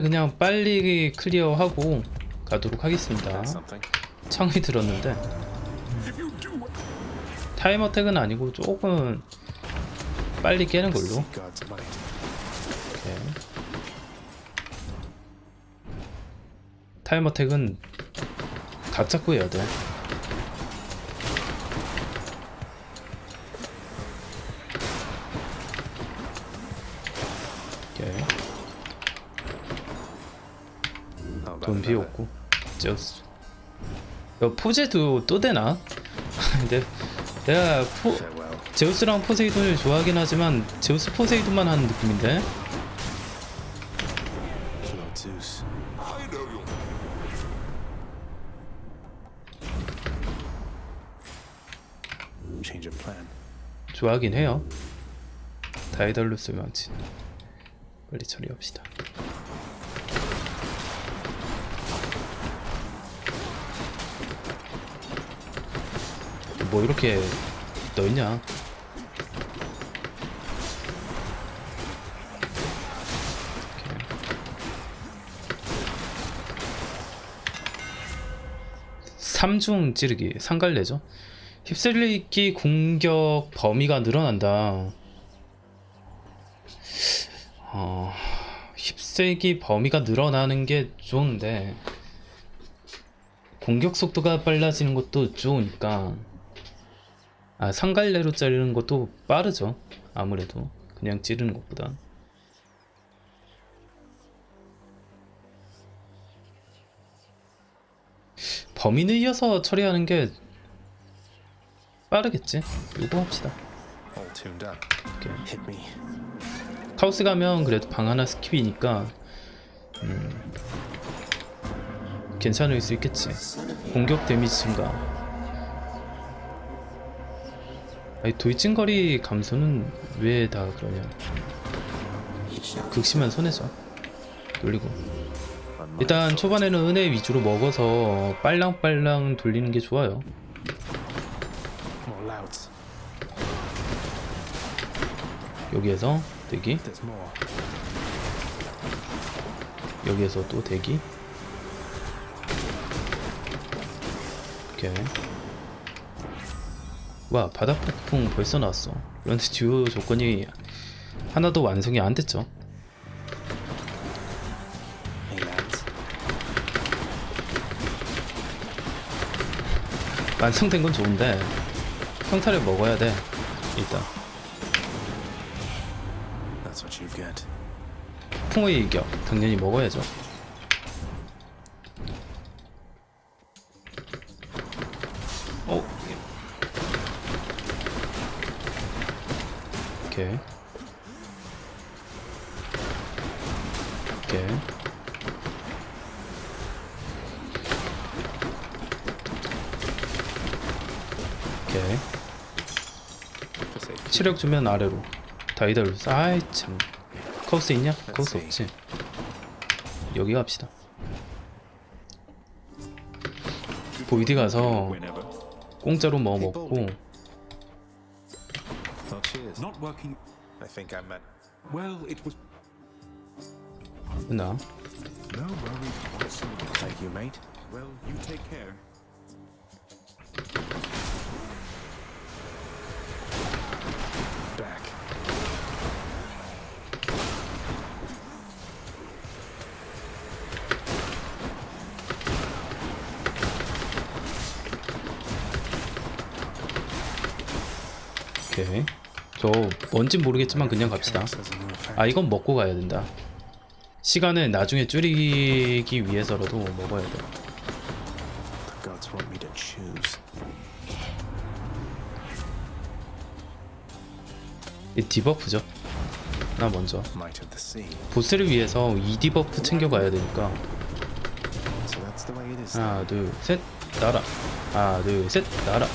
그냥 빨리 클리어하고 가도록 하겠습니다. 창이 들었는데 타이머 택은 아니고 조금 빨리 깨는 걸로. 오케이. 타이머 택은 각 잡고 해야 돼. 돈? 비웠고 제우스. 야, 포제도 또 되나? 근데 내가 포. 제우스랑 포세이돈을 좋아하긴 하지만 제우스 포세이돈만 하는 느낌인데. 좋아하긴 해요. 다이달루스 망치 빨리 처리합시다. 뭐 이렇게 넓냐? 삼중 찌르기 상갈래죠? 휩쓸리기 공격 범위가 늘어난다. 어, 휩쓸기 범위가 늘어나는 게 좋은데 공격 속도가 빨라지는 것도 좋으니까 아 상갈래로 자르는 것도 빠르죠. 아무래도 그냥 찌르는 것보다. 범위는 이어서 처리하는 게 빠르겠지. 이거 합시다. Up. 오케이. 카오스 가면 그래도 방 하나 스킵이니까 음, 괜찮을 수 있겠지. 공격 데미지 증가. 아니 돌진거리 감소는 왜 다 그러냐? 극심한 손해죠. 돌리고 일단 초반에는 은혜 위주로 먹어서 빨랑빨랑 돌리는 게 좋아요. 여기에서 대기. 여기에서 또 대기. 오케이. 와 바닥 폭풍 벌써 나왔어. 그런데 듀오 조건이 하나도 완성이 안 됐죠. 완성된 건 좋은데 평타를 먹어야 돼. 일단. 풍의 이격 당연히 먹어야죠. 치력 주면 아래로. 다이다로. 아이 참. 커스 있냐? 커스 없지. 여기 갑시다. 보이디 가서 Whenever. 공짜로 뭐 먹고 Well, cheers. 뭔진 모르겠지만 그냥 갑시다. 아 이건 먹고 가야 된다. 시간을 나중에 줄이기 위해서라도 먹어야 돼. 이 디버프죠. 나 먼저. 보스를 위해서 이 디버프 챙겨가야 되니까. 하나 둘셋 날아 하나 둘셋 날아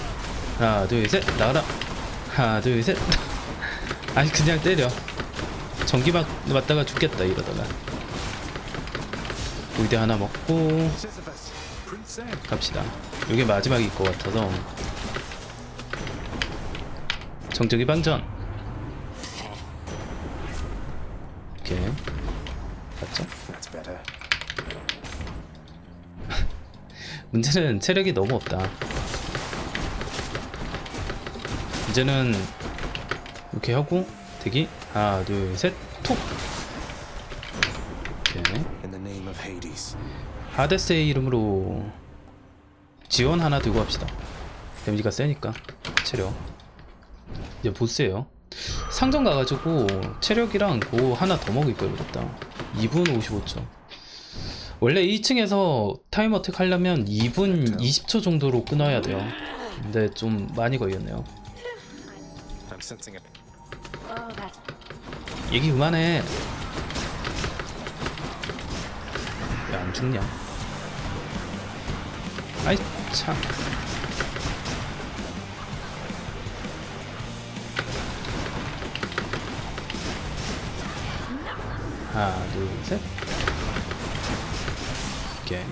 하나 둘셋 날아 하나 둘셋 아니 그냥 때려. 전기 맞, 맞다가 죽겠다 이러다가. 우대 하나 먹고. 갑시다. 이게 마지막일 것 같아서. 정적이 방전. 오케이. better. 문제는 체력이 너무 없다. 이제는 이렇게 하고 대기. 하나 둘셋톡 오케이 In the name of Hades. 하데스의 이름으로 지원 하나 들고 갑시다. 데미지가 세니까 체력. 이제 보스예요. 상점 가가지고 체력이랑 그거 하나 더 먹을 걸 그랬다. 2분 55초. 원래 2층에서 타임 어택 하려면 2분 20초 정도로 끊어야 돼요. 근데 좀 많이 걸렸네요 얘기 그만해. 왜 안 죽냐? 아이 참. 하나 둘 셋. 오케이.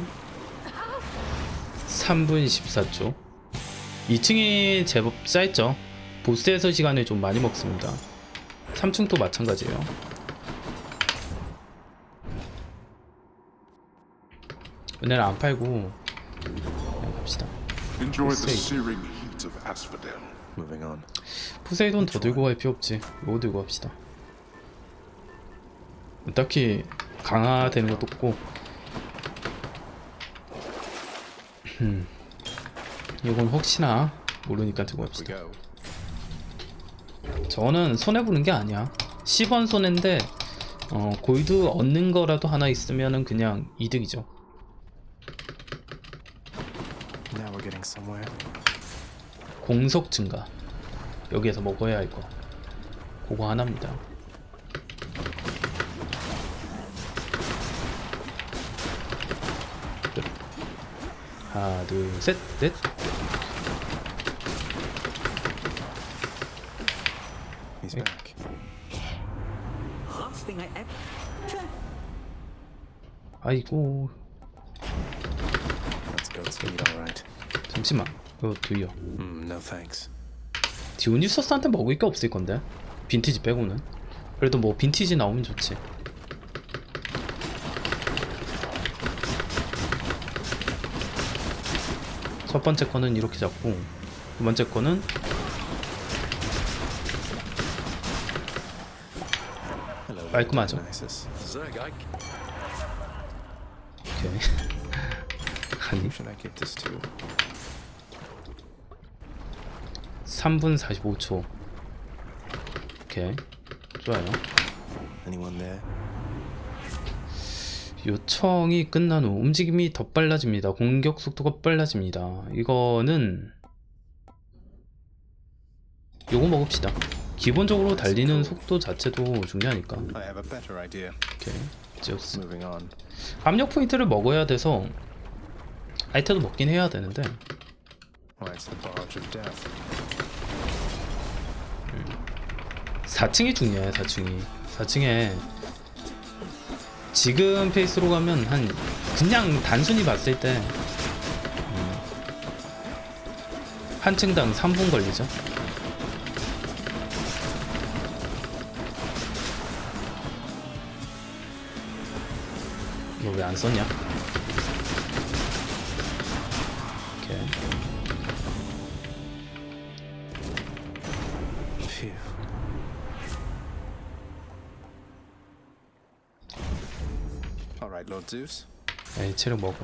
3분 14초. 2층이 제법 짧죠? 보스에서 시간을 좀 많이 먹습니다 3층도 마찬가지예요. 은혜를 안 팔고 그냥 갑시다. 포세이돈 더 들고 갈 필요 없지. 이거 들고 갑시다. 딱히 강화되는 것도 없고. 음. 이건 혹시나 모르니까 들고 갑시다. 저는 손해 보는 게 아니야. 10원 손해인데 어, 골드 얻는 거라도 하나 있으면은 그냥 이득이죠. Now we're getting somewhere. 공속 증가. 여기에서 먹어야 할 거. 그거 하나입니다. 끝. 하나, 둘, 셋, 넷. 아이고, all right. 잠시만. 이거 no thanks. 디오니소스한테 먹을 게 없을 건데 빈티지 빼고는 그래도 뭐 빈티지 나오면 좋지 첫 번째 거는 이렇게 잡고 두 번째 거는 Hello, 깔끔하죠. Dionysus. 오케이 아니 Who should I give this to? 3분 45초 오케이 좋아요 Anyone there? 요청이 끝난 후 움직임이 더 빨라집니다. 공격 속도가 빨라집니다. 이거는 요거 먹읍시다. 기본적으로 달리는 속도 자체도 중요하니까. 오케이. 제우스. Moving on. 압력 포인트를 먹어야 돼서 아이템도 먹긴 해야 되는데 Why, it's the barge of death. 4층이 중요해. 4층이. 4층에 지금 페이스로 가면 한 그냥 단순히 봤을 때 음, 한 층당 3분 걸리죠. 안 썼냐? 오케이. Phew. All right, Lord Zeus. 에이 체력 먹어.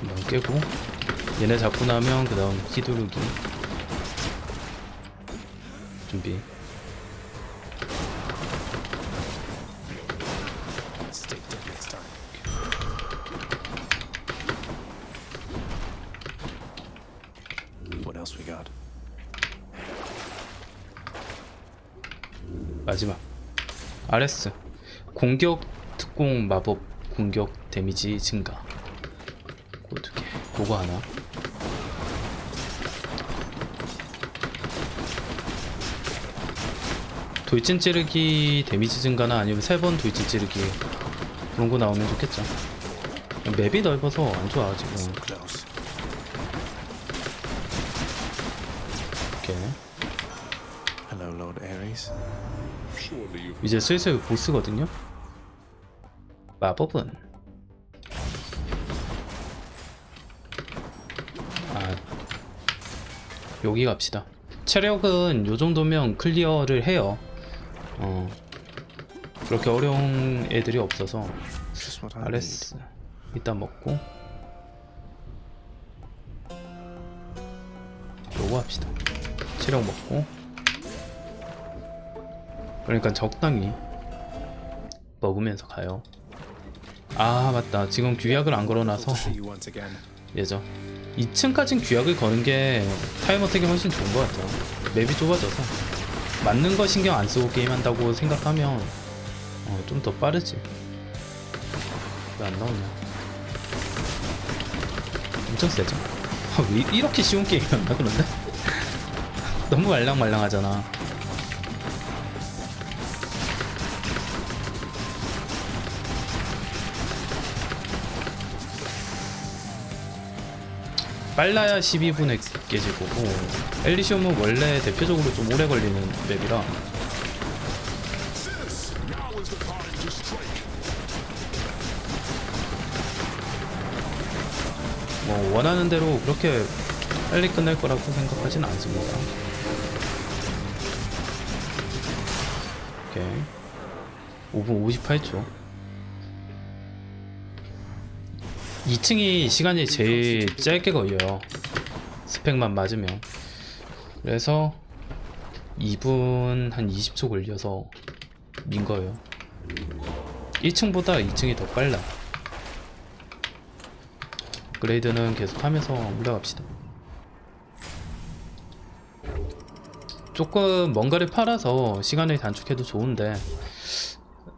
금방 깨고 얘네 잡고 나면 그 다음 휘두르기 we got? 마지막. RS 공격 특공 마법 공격 데미지 증가. 그거 두개 그거 하나 돌진 찌르기 데미지 증가나 아니면 세 번 돌진 찌르기 그런 거 나오면 좋겠죠 맵이 넓어서 안 좋아 지금. 오케이. Hello, Lord Ares. Surely you 이제 슬슬 보스거든요. 마법은 아 여기 갑시다. 체력은 요 정도면 클리어를 해요. 어 그렇게 어려운 애들이 없어서. 아레스 일단 먹고 요거 합시다. 체력 먹고 그러니까 적당히 먹으면서 가요. 아 맞다. 지금 규약을 안 걸어놔서. 예죠. 2층까진 규약을 거는 게 타임 어택이 훨씬 좋은 것 같아요. 맵이 좁아져서 맞는 거 신경 안 쓰고 게임한다고 생각하면 어, 좀 더 빠르지. 왜 안 나오냐? 엄청 세죠. 아, 왜 이렇게 쉬운 게임이었나 그런데? 너무 말랑말랑하잖아. 빨라야 12분에 깨질 거고 엘리시움은 원래 대표적으로 좀 오래 걸리는 맵이라. 뭐 원하는 대로 그렇게 빨리 끝날 거라고 생각하진 않습니다. 오케이. 5분 58초 2층이 시간이 제일 짧게 걸려요. 스펙만 맞으면. 그래서 2분 한 20초 걸려서 민 거예요. 1층보다 2층이 더 빨라. 그레이드는 계속 하면서 올라갑시다. 조금 뭔가를 팔아서 시간을 단축해도 좋은데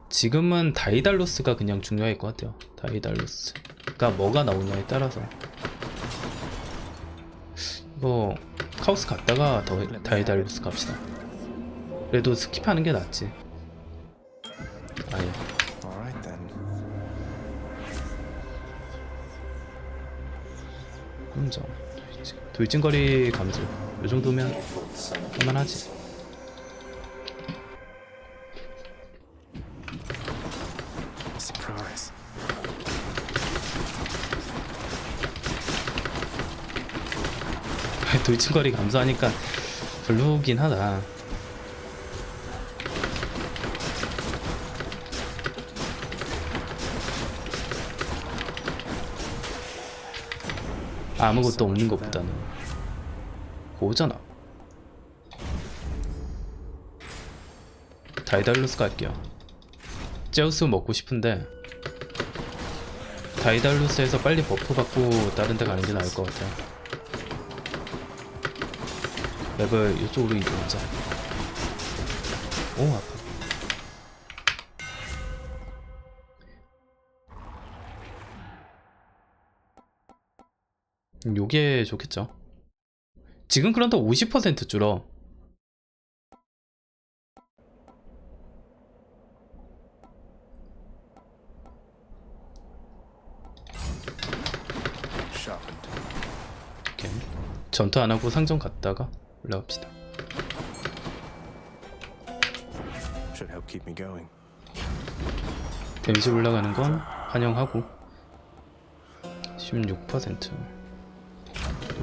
지금은 다이달로스가 그냥 중요할 것 같아요. 다이달로스 가 뭐가 나오냐에 따라서. 이거 카오스 갔다가 더 다이달로스 갑시다. 그래도 스킵하는 게 낫지. 아예. 혼자 돌진거리 감소 이 정도면 할만하지. Surprise. 돌진거리 감소하니까 별로긴 하다. 아무것도 없는 것보다는 고잖아. 다이달루스 갈게요. 제우스 먹고 싶은데 다이달루스에서 빨리 버프 받고 다른 데 가는 게 나을 것 같아요 맵을 이쪽으로 이동하자. 오 아파. 음, 요게 좋겠죠? 지금 그런데 50% 줄어. 전투 안 하고 상점 갔다가 올라갑시다. 데미지 올라가는 건 환영하고. 16%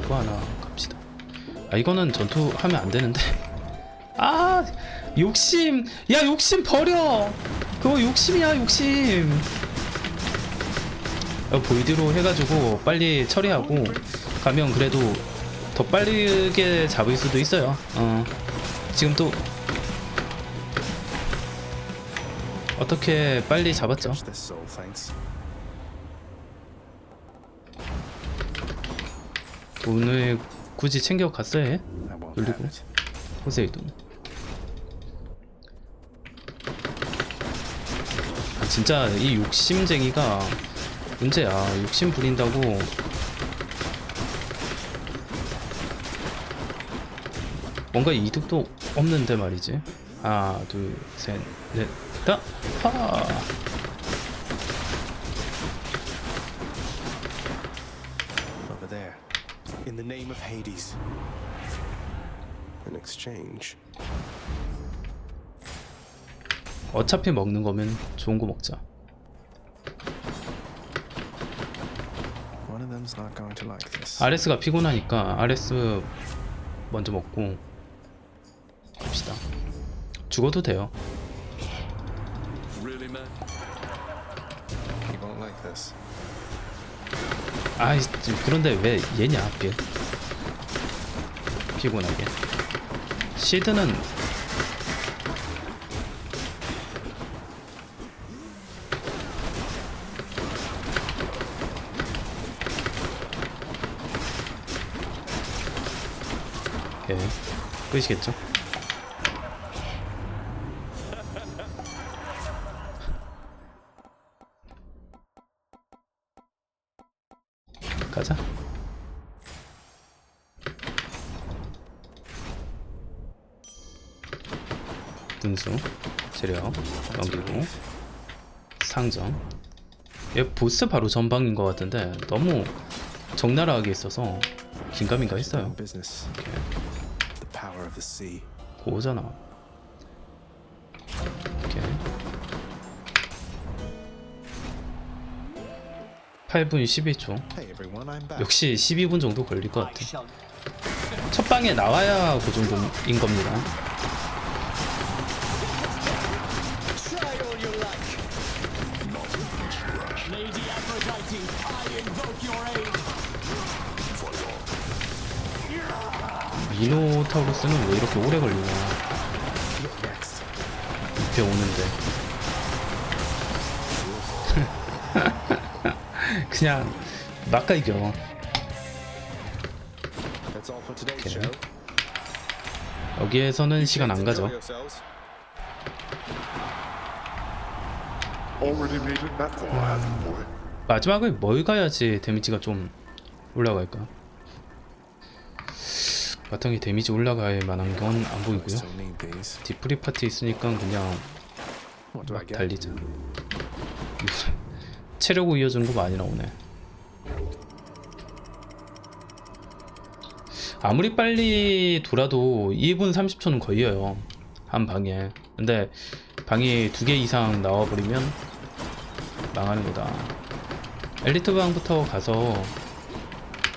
이거 하나 갑시다. 아 이거는 전투하면 안 되는데. 아 욕심! 야 욕심 버려! 그거 욕심이야 욕심. 어, 보이드로 해가지고 빨리 처리하고 가면 그래도 더 빠르게 잡을 수도 있어요 어 지금 또 어떻게 빨리 잡았죠. 오늘 굳이 챙겨 갔어야 해? It. 호세이돈. 아, 진짜 이 욕심쟁이가 문제야. 욕심 부린다고 뭔가 이득도 없는데 말이지. 하나, 둘, 셋, 넷, 다. 하. Over there. In the name of Hades. exchange. 어차피 먹는 거면 좋은 거 먹자. One of them's not going to like this. 아레스가 피곤하니까 아레스 먼저 먹고. 죽어도 돼요. Really, man? He won't like this. 아이 그런데 왜 얘냐 하필 피곤하게 시드는 예 끝이겠죠 분수 재력 넘기고 상점. 얘 보스 바로 전방인 것 같은데 너무 적나라하게 있어서 긴가민가 했어요. Sea. 고잖아. 오케이 8분 12초. Hey everyone, I'm back. 역시 12분 정도 걸릴 것 같아. 첫 방에 나와야 그 정도인 겁니다 미노타우루스는 왜 이렇게 오래 걸리냐. 옆에 오는데 그냥 막가 이겨 show. 여기에서는 시간 안 가죠? 마지막에 뭘 가야지 데미지가 좀 올라갈까 바탕에 데미지 올라갈 만한 건 안 보이고요. 디프리 파티 있으니까 그냥 막? 달리자. 체력 이어주는 거 많이 나오네. 아무리 빨리 돌아도 2분 30초는 걸려요. 한 방에. 근데 방이 두 개 이상 나와버리면 망하는 거다. 엘리트 방부터 가서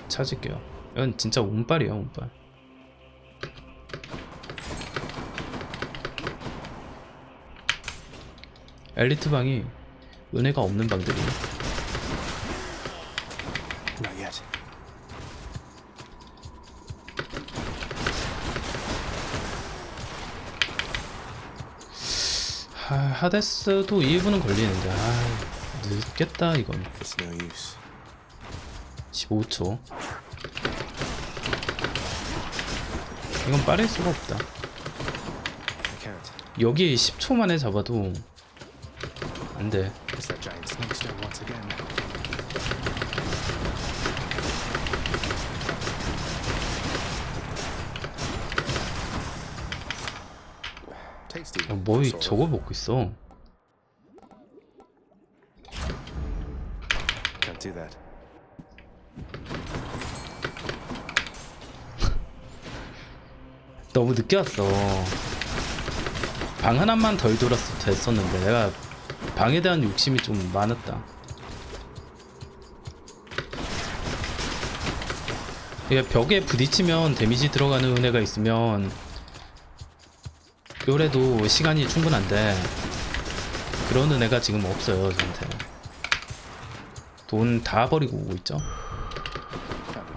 찾을게요. 이건 진짜 운빨이에요 운빨 엘리트 방이 은혜가 없는 방들이. 하, 하데스도 1분은 걸리는데 아 늦겠다 이건 It's no use. 15초 이건 빠를 수가 없다. 여기 10초 만에 잡아도 안돼 again. Tasty. 뭐 of. 저거 먹고 있어 Can't do that. 너무 늦게 왔어 방 하나만 덜 돌았어 됐었는데 내가 방에 대한 욕심이 좀 많았다. 이게 벽에 부딪히면 데미지 들어가는 은혜가 있으면 요래도 시간이 충분한데 그런 은혜가 지금 없어요 저한테 돈 다 버리고 오고 있죠?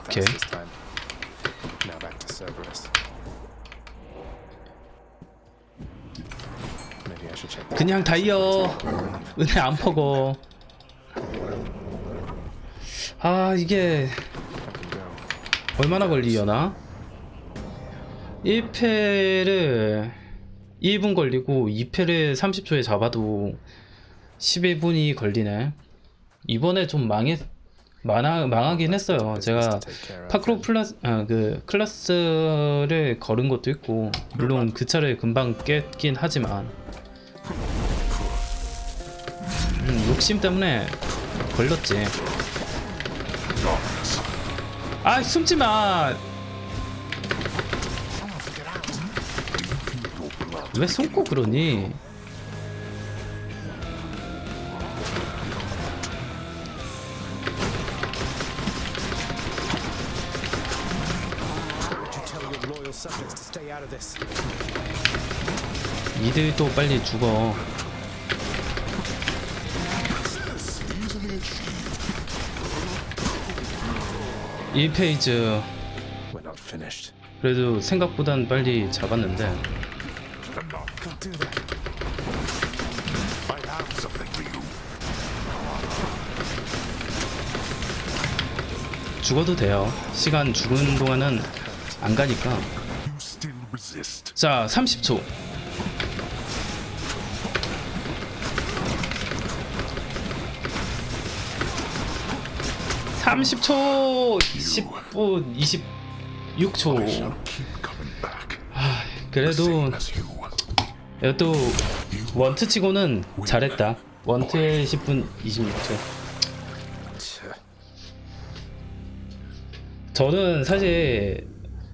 fast 그냥 달려 은혜 안 먹어. 아 이게. 얼마나 걸리려나? 1패를 1분 걸리고 2패를 30초에 잡아도 11분이 걸리네. 이번에 좀 망해 망하, 망하긴 했어요. 제가 파크로 플러스 아, 그 클래스를 걸은 것도 있고 물론 그 차를 금방 깼긴 하지만 음, 욕심 때문에 걸렸지 아 숨지 마 왜 숨고 그러니? 니들도 빨리 죽어. 이 페이지 We're not finished. 그래도 생각보단 빨리 잡았는데. 죽어도 돼요. 시간 죽은 동안은 안 가니까. 자, 30초. (30초) (10분) (26초) Shall keep coming back. 그래도. 이것도 원투 치고는 잘했다 원투에 10분 26초 저는 사실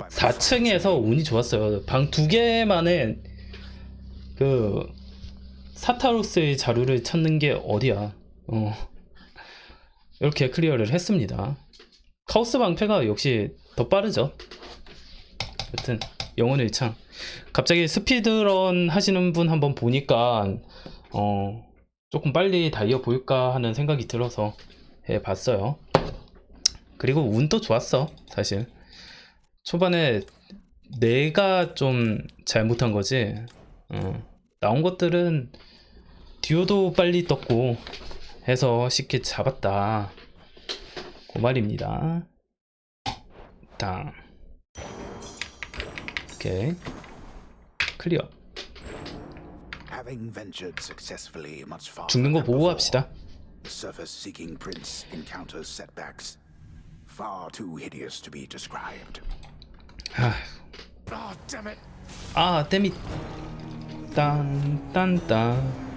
4층에서 운이 좋았어요 방 두 개만에 그 사타로스의 자루를 찾는 게 어디야 어. 이렇게 클리어를 했습니다. 카오스 방패가 역시 더 빠르죠. 여튼 영혼의 창 갑자기 스피드런 하시는 분 한번 보니까 어 조금 빨리 달려 보일까 하는 생각이 들어서 해봤어요. 그리고 운도 좋았어 사실. 초반에 내가 좀 잘못한 거지. 어, 나온 것들은 듀오도 빨리 떴고 해서 쉽게 잡았다 그 말입니다 다 오케이 클리어 죽는 거 than 보고 before, 합시다 the surface-seeking prince encounters setbacks far too hideous to be described. Oh, damn it. 아 땜이 딴딴딴